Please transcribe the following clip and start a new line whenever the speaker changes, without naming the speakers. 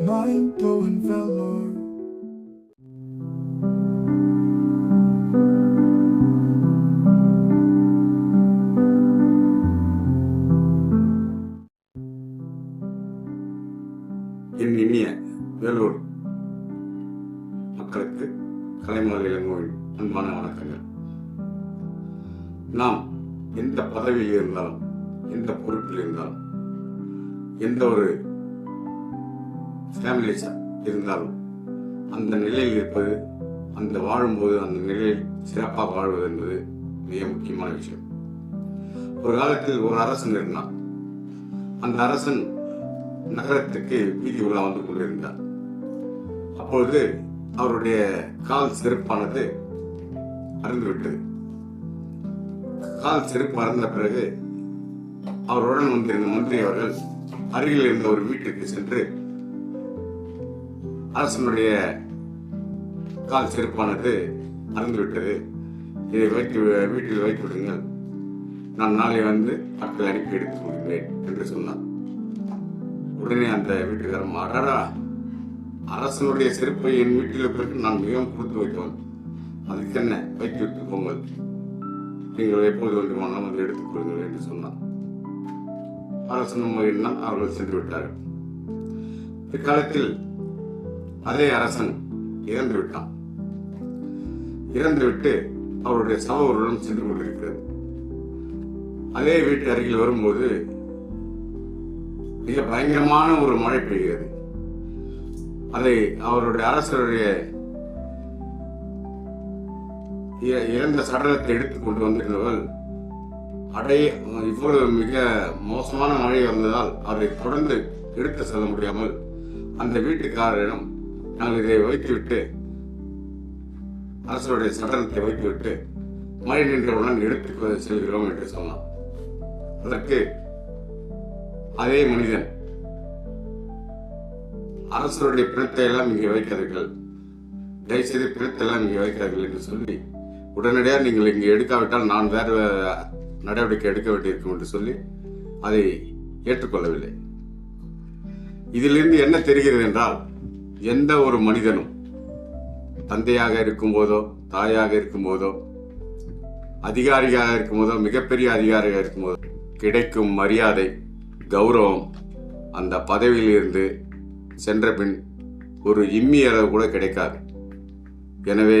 Mind blowing velour.
என் இனிய வேலூர் மக்களுக்கு கலைமகள் இளங்கோவின் அன்பான வணக்கங்கள் நாம் எந்த பதவியில் இருந்தாலும் எந்த பொறுப்பில் இருந்தாலும் எந்த ஒரு ஃபேமிலி இருந்தாலும் அந்த நிலையில் இருப்பது அந்த வாழும்போது அந்த நிலையில் சிறப்பாக வாழ்வது என்பது மிக முக்கியமான விஷயம். ஒரு காலத்தில் ஒரு அரசன் இருந்தான். அந்த அரசன் நகரத்துக்கு வீதி உலா வந்து கொண்டிருந்தார் அப்பொழுது அவருடைய கால் செருப்பானது அருந்துவிட்டது கால் செருப்பு மறந்த பிறகு அவருடன் வந்திருந்த மந்திரி அவர்கள் அருகில் இருந்த ஒரு வீட்டுக்கு சென்று அரசனுடைய கால் செருப்பானது அறந்துவிட்டது இதை வைத்து வீட்டில் வைத்து விடுங்கள். நான் நாளை வந்து ஆட்கள் அனுப்பி எடுத்துக் கொள்கிறேன் என்று சொன்னார் உடனே அந்த வீட்டுக்காரன் அடடா! அரசனுடைய செருப்பை என் வீட்டில் பிறகு நான் மிகவும் கொடுத்து வைத்தவன். அதுக்கு என்ன வைத்து விட்டு போங்கள். நீங்கள் எப்போது வேண்டுமானாலும் வந்து எடுத்துக் கொள்ளுங்கள் என்று சொன்னான். அரசனும் முறையினால் அவர்கள் சென்று விட்டார்கள். பிற்காலத்தில் அதே அரசன் இறந்து விட்டான். இறந்துவிட்டு அவருடைய சகோதரனும் சென்று கொண்டிருக்கிறது. அதே வீட்டு அருகில் வரும்போது மிக பயங்கரமான ஒரு மழை பெய்கிறது. அதை அவருடைய அரசருடைய இ- இறந்த சடலத்தை எடுத்து கொண்டு வந்திருந்தவர்கள் அடைய இவ்வளவு மிக மோசமான மழை வந்ததால் அதை தொடர்ந்து எடுத்து செல்ல முடியாமல் அந்த வீட்டுக்காரரிடம் நாங்கள் இதை வைத்துவிட்டு அரசருடைய சடலத்தை வைத்துவிட்டு மழை நின்றவுடன் எடுத்து செல்கிறோம் என்று சொன்னான். அதற்கு அதே மனிதன் அரசருடைய பிணத்தை எல்லாம் இங்கே வைக்காதீர்கள். தயவுசெய்து பிணத்தை எல்லாம் இங்கே வைக்காதீர்கள் என்று சொல்லி உடனடியாக நீங்கள் இங்கே எடுக்காவிட்டால் நான் வேறு நடவடிக்கை எடுக்க வேண்டியிருக்கும் என்று சொல்லி அதை ஏற்றுக்கொள்ளவில்லை. இதிலிருந்து என்ன தெரிகிறது என்றால் எந்த ஒரு மனிதனும் தந்தையாக இருக்கும்போதோ தாயாக இருக்கும்போதோ அதிகாரியாக இருக்கும்போதோ மிகப்பெரிய அதிகாரியாக இருக்கும்போதோ கிடைக்கும் மரியாதை கௌரவம் அந்த பதவியிலிருந்து சென்ற பின் ஒரு இம்மி அளவு கூட கிடைக்காது. எனவே